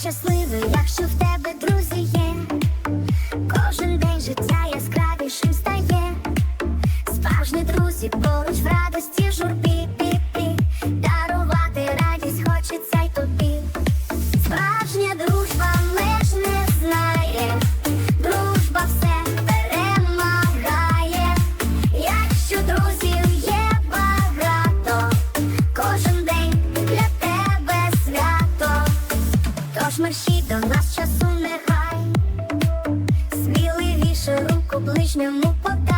щасливий, якщо в тебе друзі є, кожен день життя яскравішим стає, Справжні друзі поруч в радості. Тож до нас часу нехай, сміливіше руку ближньому подай.